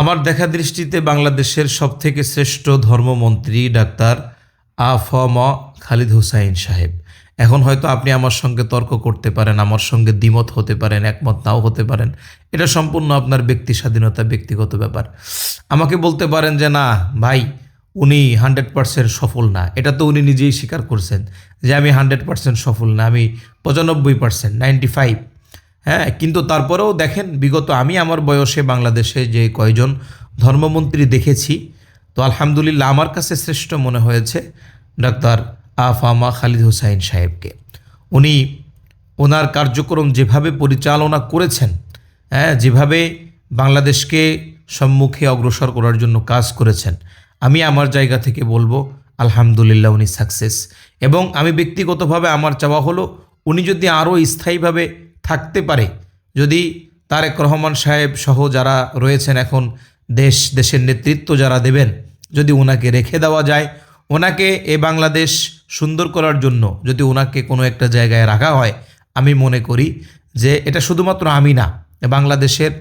আমার দেখা দৃষ্টিতে বাংলাদেশের সবথেকে শ্রেষ্ঠ ধর্মমন্ত্রী ডাক্তার আ ফ ম খালিদ হুসাইন সাহেব। এখন হয়তো আপনি আমার সঙ্গে তর্ক করতে পারেন, আমার সঙ্গে দ্বিমত হতে পারেন, একমত নাও হতে পারেন। এটা সম্পূর্ণ আপনার ব্যক্তি স্বাধীনতা, ব্যক্তিগত ব্যাপার। আমাকে বলতে পারেন যে, না, ভাই, উনি হান্ড্রেড পার্সেন্ট সফল না। এটা তো উনি নিজেই স্বীকার করছেন যে, আমি হান্ড্রেড পার্সেন্ট সফল না, আমি পঁচানব্বই পার্সেন্ট, নাইনটি ফাইভ হ্যাঁ কিন্তু তারপরেও দেখেন, বিগত আমি আমার বয়সে বাংলাদেশে যে কয়জন ধর্মমন্ত্রী দেখেছি, তো আলহামদুলিল্লাহ আমার কাছে শ্রেষ্ঠ মনে হয়েছে ডাক্তার আফামা খালিদ হুসাইন সাহেবকে। উনি ওনার কার্যক্রম যেভাবে পরিচালনা করেছেন হ্যাঁ যেভাবে বাংলাদেশকে সম্মুখে অগ্রসর করার জন্য কাজ করেছেন, আমি আমার জায়গা থেকে বলব, আলহামদুলিল্লাহ উনি সাকসেস। এবং আমি ব্যক্তিগতভাবে আমার চাওয়া হলো, উনি যদি আরও স্থায়ীভাবে থাকতে পারে। যদি তারেক রহমান সাহেব সহ যারা রয়েছেন এখন দেশ, দেশের নেতৃত্ব যারা দেবেন, যদি ওনাকে রেখে দেওয়া যায় ওনাকে এ বাংলাদেশ সুন্দর করার জন্য যদি ওনাকে কোনো একটা জায়গায় রাখা হয়, আমি মনে করি যে এটা শুধুমাত্র আমি না, বাংলাদেশের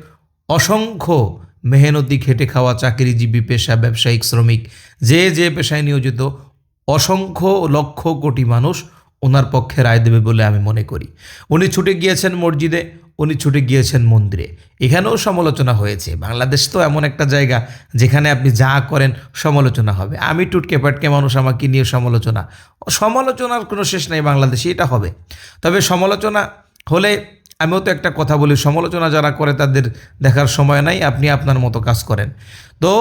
অসংখ্য মেহনতি, খেটে খাওয়া চাকরিজীবী, পেশা ব্যবসায়িক, শ্রমিক, যে যে পেশায় নিয়োজিত, অসংখ্য লক্ষ কোটি মানুষ ওনার পক্ষে রায় দেবে বলে আমি মনে করি। উনি ছুটে গিয়েছেন মসজিদে, উনি ছুটে গিয়েছেন মন্দিরে। এখানেও সমালোচনা হয়েছে। বাংলাদেশ তো এমন একটা জায়গা যেখানে আপনি যা করেন সমালোচনা হবে। আমি টুটকে পাটকে মানুষ, আমাকে নিয়ে সমালোচনা। সমালোচনার কোনো শেষ নাই বাংলাদেশে, এটা হবে। তবে সমালোচনা হলে আমিও তো একটা কথা বলি, সমালোচনা যারা করে তাদের দেখার সময় নাই, আপনি আপনার মতো কাজ করেন। তো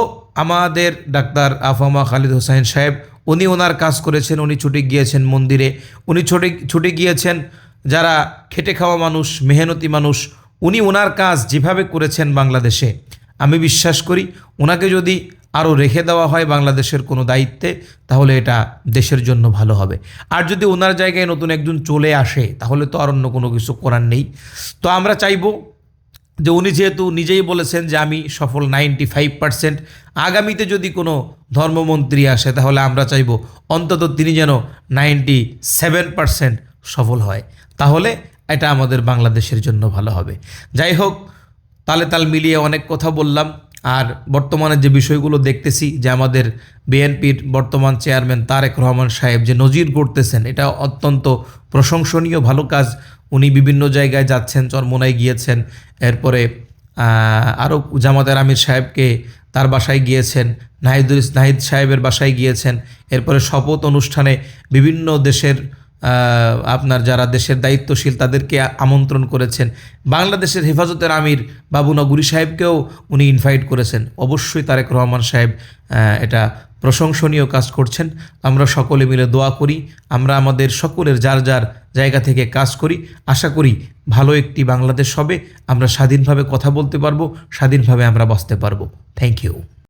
আমাদের ডাক্তার আফামা খালিদ হোসাইন সাহেব উনি ওনার কাজ করেছেন, উনি ছুটে গিয়েছেন মন্দিরে। উনি ছুটে ছুটে গিয়েছেন যারা খেটে খাওয়া মানুষ, মেহনতি মানুষ, উনি ওনার কাজ যেভাবে করেছেন বাংলাদেশে। আমি বিশ্বাস করি ওনাকে যদি আরও রেখে দেওয়া হয় বাংলাদেশের কোনো দায়িত্বে, তাহলে এটা দেশের জন্য ভালো হবে। আর যদি ওনার জায়গায় নতুন একজন চলে আসে, তাহলে তো আর অন্য কোনো কিছু করার নেই। তো আমরা চাইব যে উনি যেহেতু নিজেই বলেছেন যে আমি সফল নাইনটি ফাইভ পার্সেন্ট, আগামীতে যদি কোনো ধর্মমন্ত্রী আসে তাহলে আমরা চাইব অন্তত তিনি যেন নাইনটি সেভেন পার্সেন্ট সফল হয়। তাহলে এটা আমাদের বাংলাদেশের জন্য ভালো হবে। যাই হোক, তালে তাল মিলিয়ে অনেক কথা বললাম। আর বর্তমানে যে বিষয়গুলো দেখতেছি যে আমাদের বিএনপির বর্তমান চেয়ারম্যান তারেক রহমান সাহেব যে নজির গড়তেছেন, এটা অত্যন্ত প্রশংসনীয়, ভালো কাজ। উনি বিভিন্ন জায়গায় যাচ্ছেন, চরমোনায় গিয়েছেন। এরপরে আরও জামাতের আমির সাহেবকে তার বাসায় গিয়েছেন, নাহিদুল নাহিদ সাহেবের বাসায় গিয়েছেন। এরপরে শপথ অনুষ্ঠানে বিভিন্ন দেশের আপনার যারা দেশের দায়িত্বশীল তাদেরকে আমন্ত্রণ করেছেন। বাংলাদেশের হেফাজতের আমির বাবু নগুরি সাহেবকেও উনি ইনভাইট করেছেন। অবশ্যই তারেক রহমান সাহেব এটা প্রশংসনীয় কাজ করছেন। আমরা সকলে মিলে দোয়া করি। আমরা আমাদের সকলের যার যার জায়গা থেকে কাজ করি। আশা করি ভালো একটি বাংলাদেশ হবে। আমরা স্বাধীনভাবে কথা বলতে পারব, স্বাধীনভাবে আমরা বাঁচতে পারব। Thank you